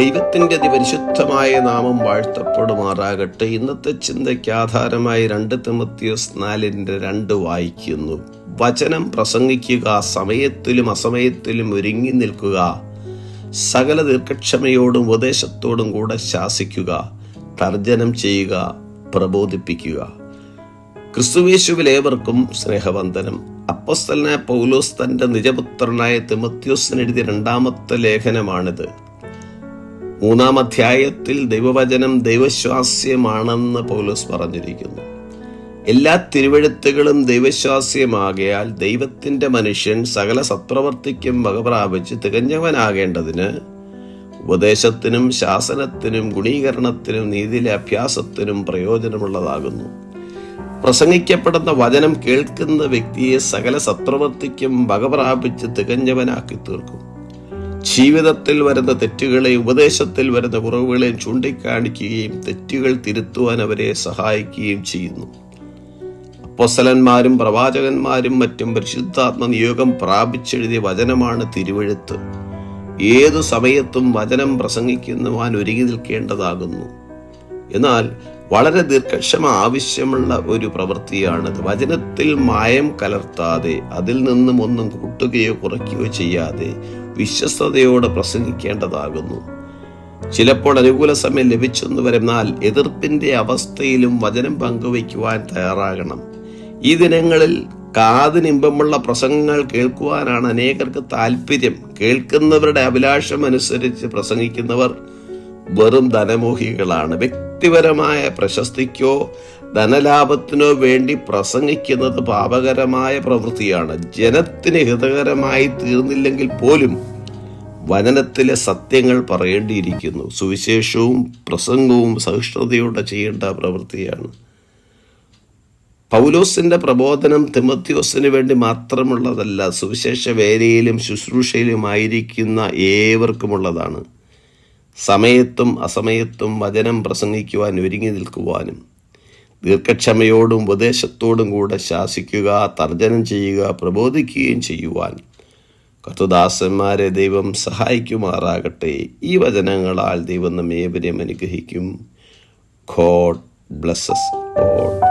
ദൈവത്തിന്റെ അതിപരിശുദ്ധമായ നാമം വാഴ്ത്തപ്പെടുമാറാകട്ടെ. ഇന്നത്തെ ചിന്തയ്ക്ക് ആധാരമായി രണ്ട് തിമത്തിയോസ് നാലിന്റെ രണ്ട് വായിക്കുന്നു. വചനം പ്രസംഗിക്കുക സമയത്തിലും അസമയത്തിലും ഒരുങ്ങി നിൽക്കുക. സകല ദീർഘക്ഷമയോടും ഉപദേശത്തോടും കൂടെ ശാസിക്കുക. തർജനം ചെയ്യുക പ്രബോധിപ്പിക്കുക. ക്രിസ്തുവേശുവിലേവർക്കും സ്നേഹവന്ദനം. അപ്പസ്തലനായ പൗലോസ് തന്റെ നിജപുത്രനായ തിമത്യോസിനെഴുതിയ രണ്ടാമത്തെ ലേഖനമാണിത്. മൂന്നാം അധ്യായത്തിൽ ദൈവവചനം ദൈവശ്വാസ്യമാണെന്ന് പൗലോസ് പറഞ്ഞിരിക്കുന്നു. എല്ലാ തിരുവഴുത്തുകളും ദൈവശ്വാസ്യമാകയാൽ ദൈവത്തിന്റെ മനുഷ്യൻ സകല സത്പ്രവർത്തിക്കും വകപ്രാപിച്ച് തികഞ്ഞവനാകേണ്ടതിന് ഉപദേശത്തിനും ശാസനത്തിനും ഗുണീകരണത്തിനും നീതിയിലെ അഭ്യാസത്തിനും പ്രയോജനമുള്ളതാകുന്നു. പ്രസംഗിക്കപ്പെടുന്ന വചനം കേൾക്കുന്ന വ്യക്തിയെ സകല സത്പ്രവർത്തിക്കും വകപ്രാപിച്ച് തികഞ്ഞവനാക്കി തീർക്കും ജീവിതത്തിൽ വരുന്ന തെറ്റുകളെ ഉപദേശത്തിൽ വരുന്ന കുറവുകളെയും ചൂണ്ടിക്കാണിക്കുകയും തെറ്റുകൾ തിരുത്തുവാൻ അവരെ സഹായിക്കുകയും ചെയ്യുന്നു. അപ്പൊസലന്മാരും പ്രവാചകന്മാരും മറ്റും പരിശുദ്ധാത്മ നിയോഗം പ്രാപിച്ചെഴുതിയ വചനമാണ് തിരുവഴുത്ത്. ഏതു സമയത്തും വചനം പ്രസംഗിക്കുന്നവാൻ ഒരുങ്ങി നിൽക്കേണ്ടതാകുന്നു. എന്നാൽ വളരെ ദീർഘക്ഷമ ആവശ്യമുള്ള ഒരു പ്രവൃത്തിയാണത് വചനത്തിൽ മായം കലർത്താതെ അതിൽ നിന്നും ഒന്നും കൂട്ടുകയോ കുറയ്ക്കുകയോ ചെയ്യാതെ വിശ്വസ്തയോടെ പ്രസംഗിക്കേണ്ടതാകുന്നു. ചിലപ്പോൾ അനുകൂല സമയം ലഭിച്ചെന്ന് വരുന്നാൽ എതിർപ്പിന്റെ അവസ്ഥയിലും വചനം പങ്കുവയ്ക്കുവാൻ തയ്യാറാകണം. ഈ ദിനങ്ങളിൽ കാതിനിമ്പമുള്ള പ്രസംഗങ്ങൾ കേൾക്കുവാനാണ് അനേകർക്ക് താല്പര്യം കേൾക്കുന്നവരുടെ അഭിലാഷം അനുസരിച്ച് പ്രസംഗിക്കുന്നവർ വെറും ധനമോഹികളാണ്. വ്യക്തിപരമായ പ്രശസ്തിക്കോ ധനലാഭത്തിനോ വേണ്ടി പ്രസംഗിക്കുന്നത് പാപകരമായ പ്രവൃത്തിയാണ്. ജനത്തിന് ഹിതകരമായി തീർന്നില്ലെങ്കിൽ പോലും വചനത്തിലെ സത്യങ്ങൾ പറയേണ്ടിയിരിക്കുന്നു. സുവിശേഷവും പ്രസംഗവും സഹിഷ്ണുതയോടെ ചെയ്യേണ്ട പ്രവൃത്തിയാണ്. പൗലോസിന്റെ പ്രബോധനം തിമത്യോസിന് വേണ്ടി മാത്രമുള്ളതല്ല സുവിശേഷ വേലയിലും ശുശ്രൂഷയിലുമായിരിക്കുന്ന ഏവർക്കുമുള്ളതാണ്. സമയത്തും അസമയത്തും വചനം പ്രസംഗിക്കുവാൻ ഒരുങ്ങി നിൽക്കുവാനും ദീർഘക്ഷമയോടും ഉപദേശത്തോടും കൂടെ ശാസിക്കുക തർജനം ചെയ്യുക പ്രബോധിക്കുകയും ചെയ്യുവാൻ കത്തുദാസന്മാരെ ദൈവം സഹായിക്കുമാറാകട്ടെ. ഈ വചനങ്ങളാൽ ദൈവം നമ്മേവരെയും അനുഗ്രഹിക്കും. God blesses all.